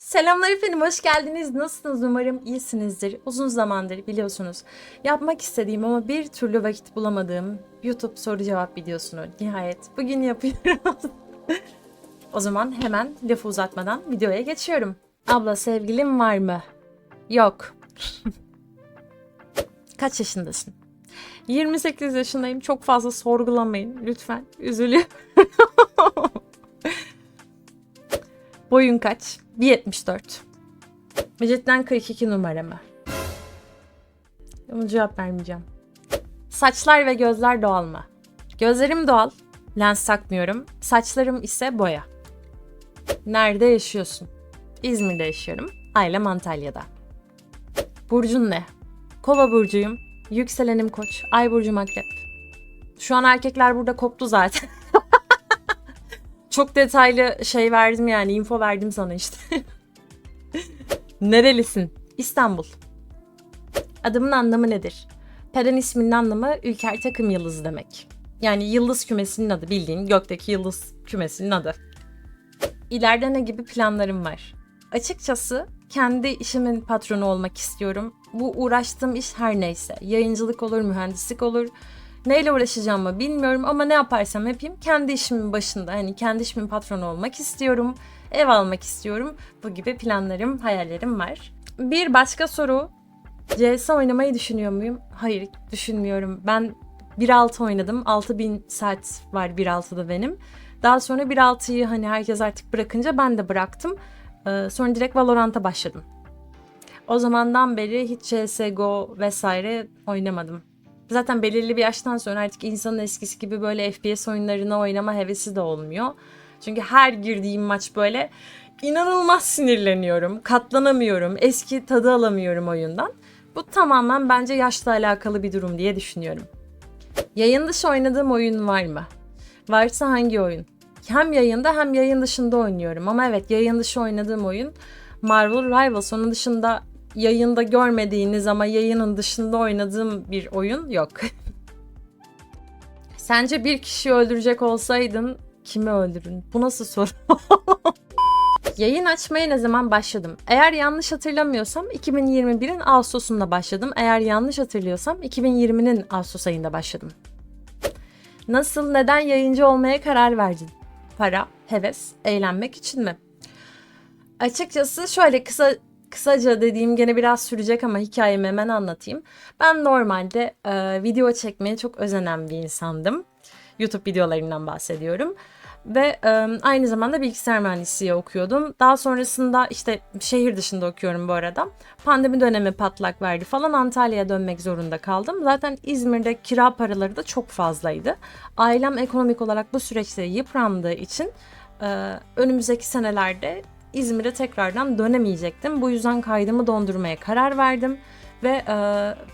Selamlar efendim, hoş geldiniz. Nasılsınız? Umarım iyisinizdir. Uzun zamandır biliyorsunuz yapmak istediğim ama bir türlü vakit bulamadığım YouTube soru cevap videosunu nihayet bugün yapıyoruz. o zaman hemen lafı uzatmadan videoya geçiyorum. Abla sevgilin var mı? Yok. Kaç yaşındasın? 28 yaşındayım. Çok fazla sorgulamayın lütfen. Üzülüyorum. Boyun kaç? 1.74. Cidden 42 numara mı? Ama cevap vermeyeceğim. Saçlar ve gözler doğal mı? Gözlerim doğal. Lens takmıyorum. Saçlarım ise boya. Nerede yaşıyorsun? İzmir'de yaşıyorum. Ailem Antalya'da. Burcun ne? Kova burcuyum. Yükselenim koç. Ay burcum akrep. Şu an erkekler burada koptu zaten. Çok detaylı şey verdim yani info verdim sana işte. Nerelisin? İstanbul. Adımın anlamı nedir? Peren isminin anlamı ülker takım yıldızı demek. Yani yıldız kümesinin adı bildiğin gökteki yıldız kümesinin adı. İleride ne gibi planlarım var? Açıkçası kendi işimin patronu olmak istiyorum. Bu uğraştığım iş her neyse. Yayıncılık olur, mühendislik olur. Neyle uğraşacağımı bilmiyorum ama ne yaparsam yapayım kendi işimin başında. Hani kendi işimin patronu olmak istiyorum. Ev almak istiyorum. Bu gibi planlarım, hayallerim var. Bir başka soru. CS oynamayı düşünüyor muyum? Hayır, düşünmüyorum. Ben 1.6 oynadım. 6000 saat var 1.6'da benim. Daha sonra 1.6'yı hani herkes artık bırakınca ben de bıraktım. Ee, sonra direkt Valorant'a başladım. O zamandan beri hiç CSGO vesaire oynamadım. Zaten belirli bir yaştan sonra artık insanın eskisi gibi böyle FPS oyunlarını oynama hevesi de olmuyor. Çünkü her girdiğim maç böyle inanılmaz sinirleniyorum, katlanamıyorum, eski tadı alamıyorum oyundan. Bu tamamen bence yaşla alakalı bir durum diye düşünüyorum. Yayın dışı oynadığım oyun var mı? Varsa hangi oyun? Hem yayında hem yayın dışında oynuyorum. Ama evet yayın dışı oynadığım oyun Marvel Rivals. Onun dışında yayında görmediğiniz ama yayının dışında oynadığım bir oyun yok. Sence bir kişiyi öldürecek olsaydın kimi öldürün? Bu nasıl soru? Yayın açmaya ne zaman başladım? Eğer yanlış hatırlamıyorsam 2021'in Ağustos'unda başladım. Eğer yanlış hatırlıyorsam 2020'nin Ağustos ayında başladım. Nasıl, neden yayıncı olmaya karar verdin? Para, heves, eğlenmek için mi? Açıkçası şöyle kısa kısaca dediğim gene biraz sürecek ama hikayemi hemen anlatayım. Ben normalde e, video çekmeye çok özenen bir insandım. YouTube videolarından bahsediyorum. Ve e, aynı zamanda bilgisayar mühendisliği okuyordum. Daha sonrasında işte şehir dışında okuyorum bu arada. Pandemi dönemi patlak verdi falan Antalya'ya dönmek zorunda kaldım. Zaten İzmir'de kira paraları da çok fazlaydı. Ailem ekonomik olarak bu süreçte yıprandığı için e, önümüzdeki senelerde İzmir'e tekrardan dönemeyecektim. Bu yüzden kaydımı dondurmaya karar verdim ve e,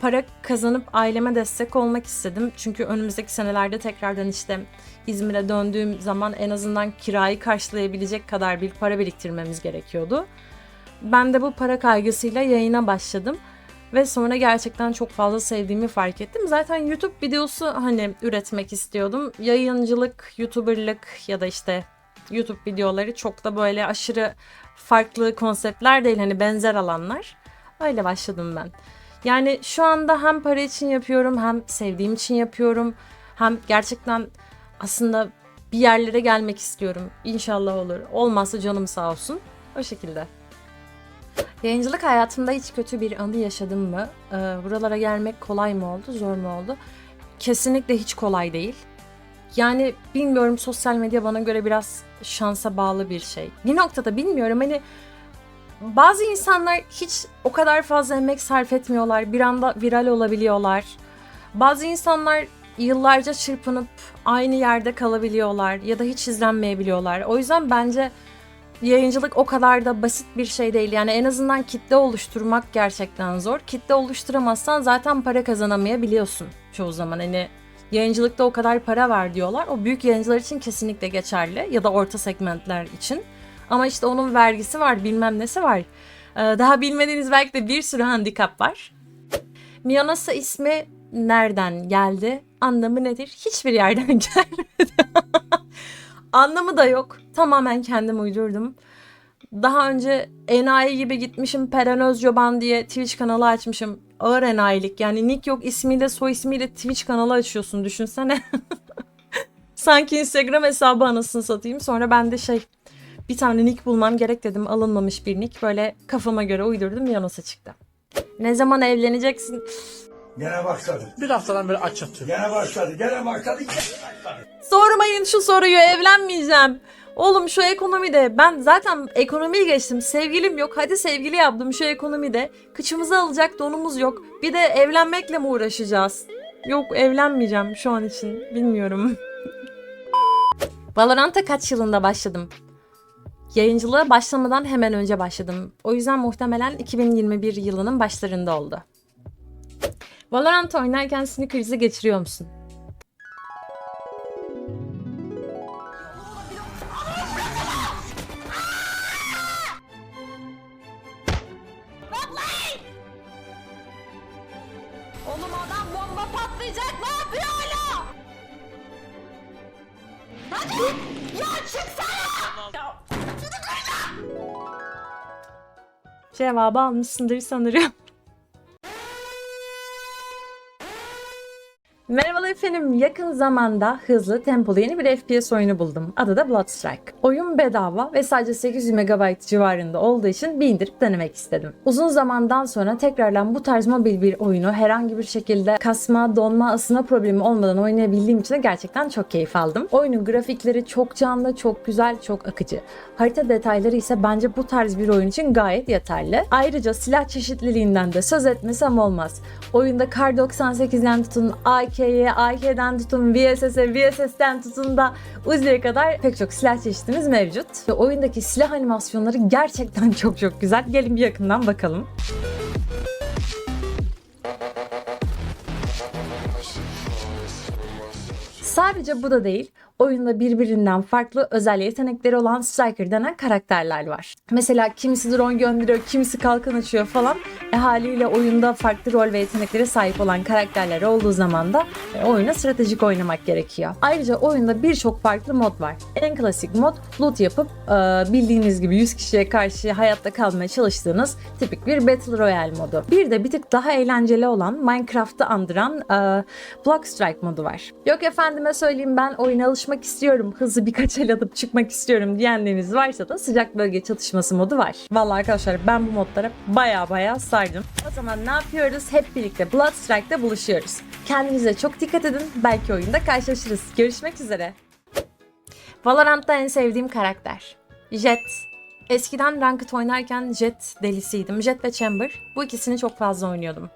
para kazanıp aileme destek olmak istedim. Çünkü önümüzdeki senelerde tekrardan işte İzmir'e döndüğüm zaman en azından kirayı karşılayabilecek kadar bir para biriktirmemiz gerekiyordu. Ben de bu para kaygısıyla yayına başladım ve sonra gerçekten çok fazla sevdiğimi fark ettim. Zaten YouTube videosu hani üretmek istiyordum. Yayıncılık, YouTuber'lık ya da işte YouTube videoları çok da böyle aşırı farklı konseptler değil hani benzer alanlar. Öyle başladım ben. Yani şu anda hem para için yapıyorum hem sevdiğim için yapıyorum. Hem gerçekten aslında bir yerlere gelmek istiyorum. İnşallah olur. Olmazsa canım sağ olsun. O şekilde. Yayıncılık hayatımda hiç kötü bir anı yaşadım mı? Ee, buralara gelmek kolay mı oldu, zor mu oldu? Kesinlikle hiç kolay değil. Yani bilmiyorum sosyal medya bana göre biraz şansa bağlı bir şey. Bir noktada bilmiyorum hani bazı insanlar hiç o kadar fazla emek sarf etmiyorlar. Bir anda viral olabiliyorlar. Bazı insanlar yıllarca çırpınıp aynı yerde kalabiliyorlar ya da hiç izlenmeyebiliyorlar. O yüzden bence yayıncılık o kadar da basit bir şey değil. Yani en azından kitle oluşturmak gerçekten zor. Kitle oluşturamazsan zaten para kazanamayabiliyorsun çoğu zaman. Hani yayıncılıkta o kadar para var diyorlar. O büyük yayıncılar için kesinlikle geçerli ya da orta segmentler için. Ama işte onun vergisi var, bilmem nesi var. Ee, daha bilmediğiniz belki de bir sürü handikap var. Miyonasa ismi nereden geldi? Anlamı nedir? Hiçbir yerden gelmedi. Anlamı da yok. Tamamen kendim uydurdum. Daha önce enayi gibi gitmişim Peren Özcoban diye Twitch kanalı açmışım. Ağır enayilik yani nick yok ismiyle soy ismiyle Twitch kanalı açıyorsun düşünsene. Sanki Instagram hesabı anasını satayım. Sonra ben de şey bir tane nick bulmam gerek dedim. Alınmamış bir nick. Böyle kafama göre uydurdum Yanos'a çıktı. Ne zaman evleneceksin? Gene başladı. Bir haftadan beri aç yatıyor. Gene başladı. Gene başladı. Gene başladı. Sormayın şu soruyu evlenmeyeceğim. Oğlum şu ekonomide ben zaten ekonomiyi geçtim. Sevgilim yok. Hadi sevgili yaptım şu ekonomide. Kıçımıza alacak donumuz yok. Bir de evlenmekle mi uğraşacağız? Yok evlenmeyeceğim şu an için. Bilmiyorum. Valorant'a kaç yılında başladım? Yayıncılığa başlamadan hemen önce başladım. O yüzden muhtemelen 2021 yılının başlarında oldu. Valorant oynarken sinir krizi geçiriyor musun? Patlayacak ne yapıyor hala? Hadi ya çıksana! Ya. Cevabı almışsındır sanırım. Efendim. Yakın zamanda hızlı, tempolu yeni bir FPS oyunu buldum. Adı da Bloodstrike. Oyun bedava ve sadece 800 MB civarında olduğu için bir indirip denemek istedim. Uzun zamandan sonra tekrardan bu tarz mobil bir oyunu herhangi bir şekilde kasma, donma, ısınma problemi olmadan oynayabildiğim için de gerçekten çok keyif aldım. Oyunun grafikleri çok canlı, çok güzel, çok akıcı. Harita detayları ise bence bu tarz bir oyun için gayet yeterli. Ayrıca silah çeşitliliğinden de söz etmesem olmaz. Oyunda Kar 98'den tutun AK'ye, AK'den tutun VSS'e, VSS'den tutun da Uzi'ye kadar pek çok silah çeşitimiz mevcut. Ve oyundaki silah animasyonları gerçekten çok çok güzel. Gelin bir yakından bakalım. Sadece bu da değil. Oyunda birbirinden farklı özel yetenekleri olan Striker denen karakterler var. Mesela kimisi drone gönderiyor, kimisi kalkan açıyor falan. E haliyle oyunda farklı rol ve yeteneklere sahip olan karakterler olduğu zaman da e, oyuna stratejik oynamak gerekiyor. Ayrıca oyunda birçok farklı mod var. En klasik mod loot yapıp e, bildiğiniz gibi 100 kişiye karşı hayatta kalmaya çalıştığınız tipik bir Battle Royale modu. Bir de bir tık daha eğlenceli olan Minecraft'ı andıran e, Block Strike modu var. Yok efendime söyleyeyim ben oyuna alışmak istiyorum, hızlı birkaç el atıp çıkmak istiyorum diyenleriniz varsa da sıcak bölge çatışması modu var. Vallahi arkadaşlar ben bu modlara baya baya sardım. O zaman ne yapıyoruz? Hep birlikte Blood Strike'da buluşuyoruz. Kendinize çok dikkat edin. Belki oyunda karşılaşırız. Görüşmek üzere. Valorant'ta en sevdiğim karakter. Jet. Eskiden Ranked oynarken Jet delisiydim. Jet ve Chamber. Bu ikisini çok fazla oynuyordum.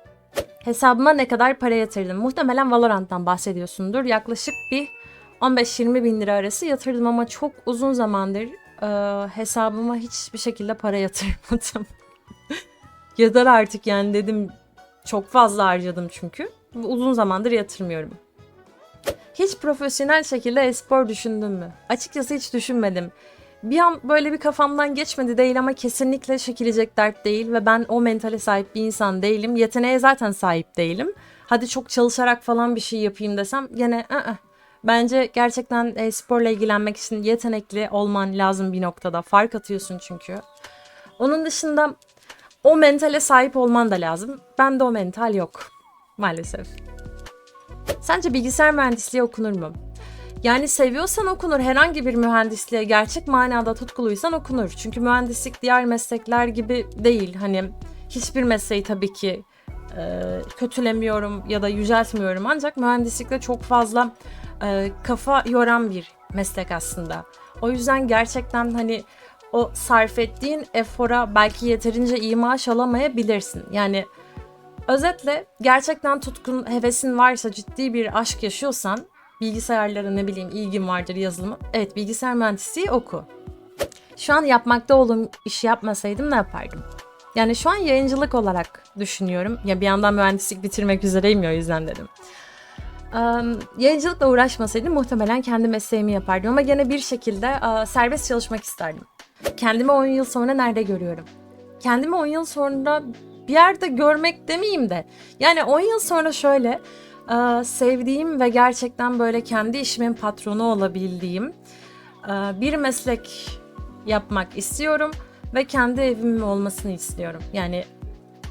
Hesabıma ne kadar para yatırdım? Muhtemelen Valorant'tan bahsediyorsundur. Yaklaşık bir 15-20 bin lira arası yatırdım ama çok uzun zamandır e, hesabıma hiçbir şekilde para yatırmadım. Yeter artık yani dedim. Çok fazla harcadım çünkü. Uzun zamandır yatırmıyorum. Hiç profesyonel şekilde espor düşündün mü? Açıkçası hiç düşünmedim. Bir an böyle bir kafamdan geçmedi değil ama kesinlikle çekilecek dert değil ve ben o mentale sahip bir insan değilim. Yeteneğe zaten sahip değilim. Hadi çok çalışarak falan bir şey yapayım desem gene ı-ı. Bence gerçekten e, sporla ilgilenmek için yetenekli olman lazım bir noktada. Fark atıyorsun çünkü. Onun dışında o mentale sahip olman da lazım. Bende o mental yok. Maalesef. Sence bilgisayar mühendisliği okunur mu? Yani seviyorsan okunur. Herhangi bir mühendisliğe gerçek manada tutkuluysan okunur. Çünkü mühendislik diğer meslekler gibi değil. Hani hiçbir mesleği tabii ki e, kötülemiyorum ya da yüceltmiyorum. Ancak mühendislikte çok fazla e, kafa yoran bir meslek aslında. O yüzden gerçekten hani o sarf ettiğin efora belki yeterince iyi maaş alamayabilirsin. Yani özetle gerçekten tutkun, hevesin varsa, ciddi bir aşk yaşıyorsan, bilgisayarlara ne bileyim ilgin vardır yazılıma. Evet bilgisayar mühendisliği oku. Şu an yapmakta olduğum işi yapmasaydım ne yapardım? Yani şu an yayıncılık olarak düşünüyorum. Ya bir yandan mühendislik bitirmek üzereyim ya o yüzden dedim. Um, yayıncılıkla uğraşmasaydım muhtemelen kendi mesleğimi yapardım ama gene bir şekilde uh, serbest çalışmak isterdim. Kendimi 10 yıl sonra nerede görüyorum? Kendimi 10 yıl sonra bir yerde görmek demeyeyim de yani 10 yıl sonra şöyle uh, sevdiğim ve gerçekten böyle kendi işimin patronu olabildiğim uh, bir meslek yapmak istiyorum ve kendi evimin olmasını istiyorum. Yani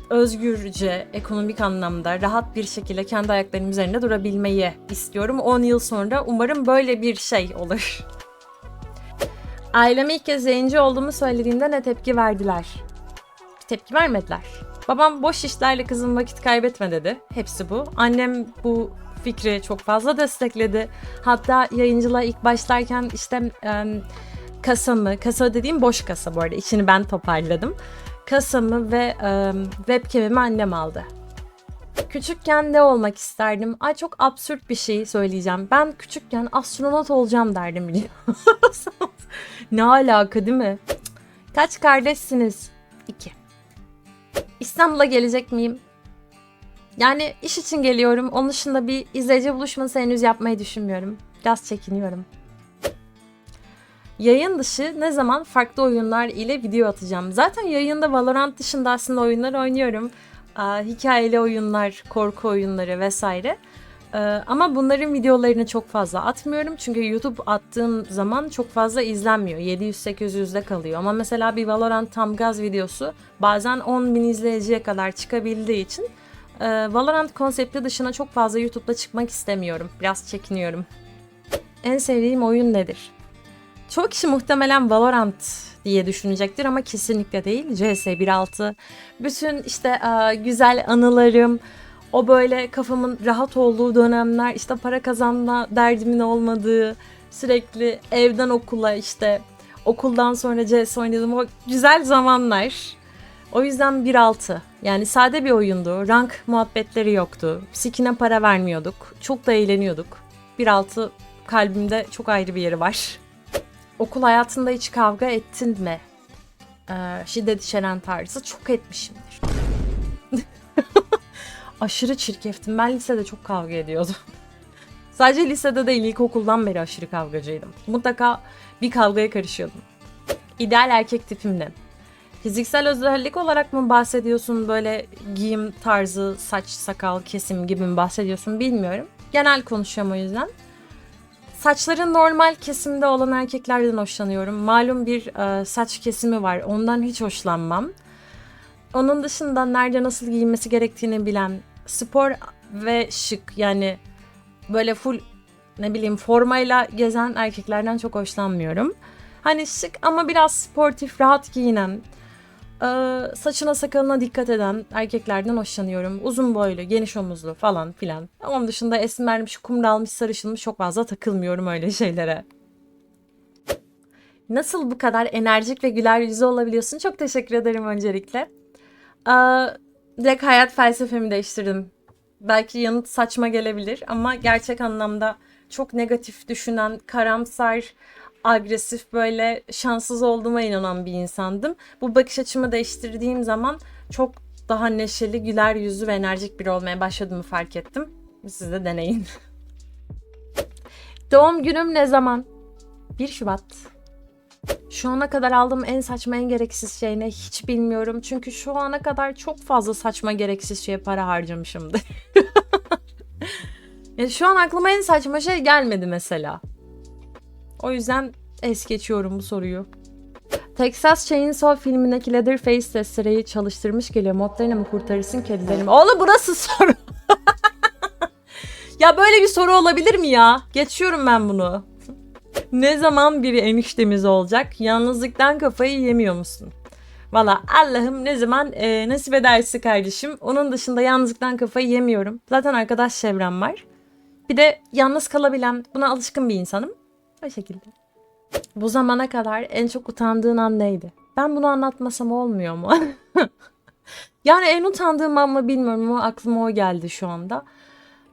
özgürce, ekonomik anlamda rahat bir şekilde kendi ayaklarım üzerinde durabilmeyi istiyorum. 10 yıl sonra umarım böyle bir şey olur. Aileme ilk kez yayıncı olduğumu söylediğimde ne tepki verdiler? Bir tepki vermediler. Babam boş işlerle kızım vakit kaybetme dedi. Hepsi bu. Annem bu fikri çok fazla destekledi. Hatta yayıncılığa ilk başlarken işte em, kasamı, kasa dediğim boş kasa bu arada içini ben toparladım. Kasamı ve em, webcam'imi annem aldı. Küçükken ne olmak isterdim? Ay çok absürt bir şey söyleyeceğim. Ben küçükken astronot olacağım derdim biliyor musunuz? ne alaka değil mi? Kaç kardeşsiniz? İki. İstanbul'a gelecek miyim? Yani iş için geliyorum. Onun dışında bir izleyici buluşması henüz yapmayı düşünmüyorum. Biraz çekiniyorum. Yayın dışı ne zaman farklı oyunlar ile video atacağım. Zaten yayında Valorant dışında aslında oyunlar oynuyorum. Aa, hikayeli oyunlar, korku oyunları vesaire. Ee, ama bunların videolarını çok fazla atmıyorum. Çünkü YouTube attığım zaman çok fazla izlenmiyor. 700-800'de kalıyor. Ama mesela bir Valorant tam gaz videosu bazen 10 bin izleyiciye kadar çıkabildiği için e, Valorant konsepti dışına çok fazla YouTube'da çıkmak istemiyorum. Biraz çekiniyorum. En sevdiğim oyun nedir? Çoğu kişi muhtemelen Valorant diye düşünecektir ama kesinlikle değil. CS 1.6. Bütün işte e, güzel anılarım, o böyle kafamın rahat olduğu dönemler, işte para kazanma derdimin olmadığı, sürekli evden okula işte okuldan sonra CS oynadığım o güzel zamanlar. O yüzden 1.6. Yani sade bir oyundu. Rank muhabbetleri yoktu. Sikine para vermiyorduk. Çok da eğleniyorduk. 1.6 kalbimde çok ayrı bir yeri var. Okul hayatında hiç kavga ettin mi? Ee, şiddet içeren tarzı çok etmişimdir. Aşırı çirkeftim. Ben lisede çok kavga ediyordum. Sadece lisede değil ilkokuldan beri aşırı kavgacıydım. Mutlaka bir kavgaya karışıyordum. İdeal erkek tipim ne? Fiziksel özellik olarak mı bahsediyorsun böyle giyim tarzı, saç, sakal, kesim gibi mi bahsediyorsun bilmiyorum. Genel konuşuyorum o yüzden. Saçların normal kesimde olan erkeklerden hoşlanıyorum. Malum bir e, saç kesimi var. Ondan hiç hoşlanmam. Onun dışında nerede nasıl giyinmesi gerektiğini bilen, spor ve şık yani böyle full ne bileyim formayla gezen erkeklerden çok hoşlanmıyorum. Hani şık ama biraz sportif, rahat giyinen, saçına sakalına dikkat eden erkeklerden hoşlanıyorum. Uzun boylu, geniş omuzlu falan filan. Onun dışında esmermiş, kumralmış, sarışınmış çok fazla takılmıyorum öyle şeylere. Nasıl bu kadar enerjik ve güler yüzlü olabiliyorsun? Çok teşekkür ederim öncelikle. Aa, direkt hayat felsefemi değiştirdim. Belki yanıt saçma gelebilir ama gerçek anlamda çok negatif düşünen, karamsar, agresif böyle şanssız olduğuma inanan bir insandım. Bu bakış açımı değiştirdiğim zaman çok daha neşeli, güler yüzlü ve enerjik biri olmaya başladığımı fark ettim. Siz de deneyin. Doğum günüm ne zaman? 1 Şubat. Şu ana kadar aldığım en saçma en gereksiz şey ne hiç bilmiyorum. Çünkü şu ana kadar çok fazla saçma gereksiz şeye para harcamışımdır. yani şu an aklıma en saçma şey gelmedi mesela. O yüzden es geçiyorum bu soruyu. Texas Chainsaw filmindeki Leatherface testereyi çalıştırmış geliyor. Modlarını mı kurtarırsın kedileri mi? Oğlum bu nasıl soru? ya böyle bir soru olabilir mi ya? Geçiyorum ben bunu. Ne zaman biri eniştemiz olacak? Yalnızlıktan kafayı yemiyor musun? Valla Allah'ım ne zaman e, nasip ederse kardeşim. Onun dışında yalnızlıktan kafayı yemiyorum. Zaten arkadaş çevrem var. Bir de yalnız kalabilen, buna alışkın bir insanım. O şekilde. Bu zamana kadar en çok utandığın an neydi? Ben bunu anlatmasam olmuyor mu? yani en utandığım an mı bilmiyorum ama aklıma o geldi şu anda.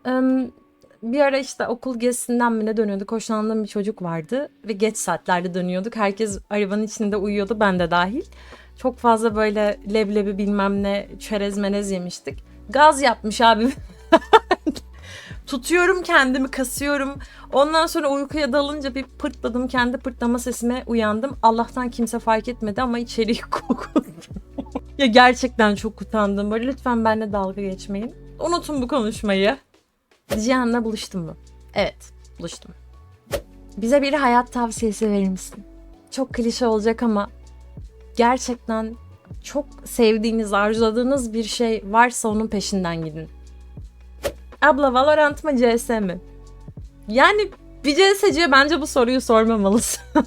Em, bir ara işte okul gezisinden mi ne dönüyorduk. Hoşlandığım bir çocuk vardı ve geç saatlerde dönüyorduk. Herkes arabanın içinde uyuyordu ben de dahil. Çok fazla böyle leblebi bilmem ne çerez menez yemiştik. Gaz yapmış abi. Tutuyorum kendimi kasıyorum. Ondan sonra uykuya dalınca bir pırtladım. Kendi pırtlama sesime uyandım. Allah'tan kimse fark etmedi ama içeriği kokuttum. ya gerçekten çok utandım. Böyle lütfen benimle dalga geçmeyin. Unutun bu konuşmayı. Cihan'la buluştun mu? Evet, buluştum. Bize bir hayat tavsiyesi verir misin? Çok klişe olacak ama gerçekten çok sevdiğiniz, arzuladığınız bir şey varsa onun peşinden gidin. Abla Valorant mı CS mi? Yani bir CS'ciye bence bu soruyu sormamalısın.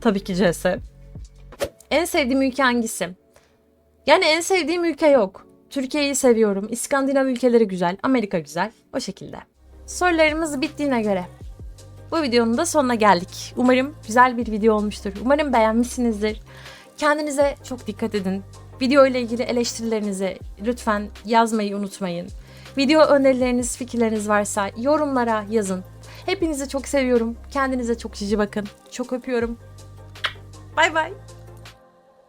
Tabii ki CS. En sevdiğim ülke hangisi? Yani en sevdiğim ülke yok. Türkiye'yi seviyorum. İskandinav ülkeleri güzel. Amerika güzel. O şekilde. Sorularımız bittiğine göre bu videonun da sonuna geldik. Umarım güzel bir video olmuştur. Umarım beğenmişsinizdir. Kendinize çok dikkat edin. Video ile ilgili eleştirilerinizi lütfen yazmayı unutmayın. Video önerileriniz, fikirleriniz varsa yorumlara yazın. Hepinizi çok seviyorum. Kendinize çok cici bakın. Çok öpüyorum. Bay bay.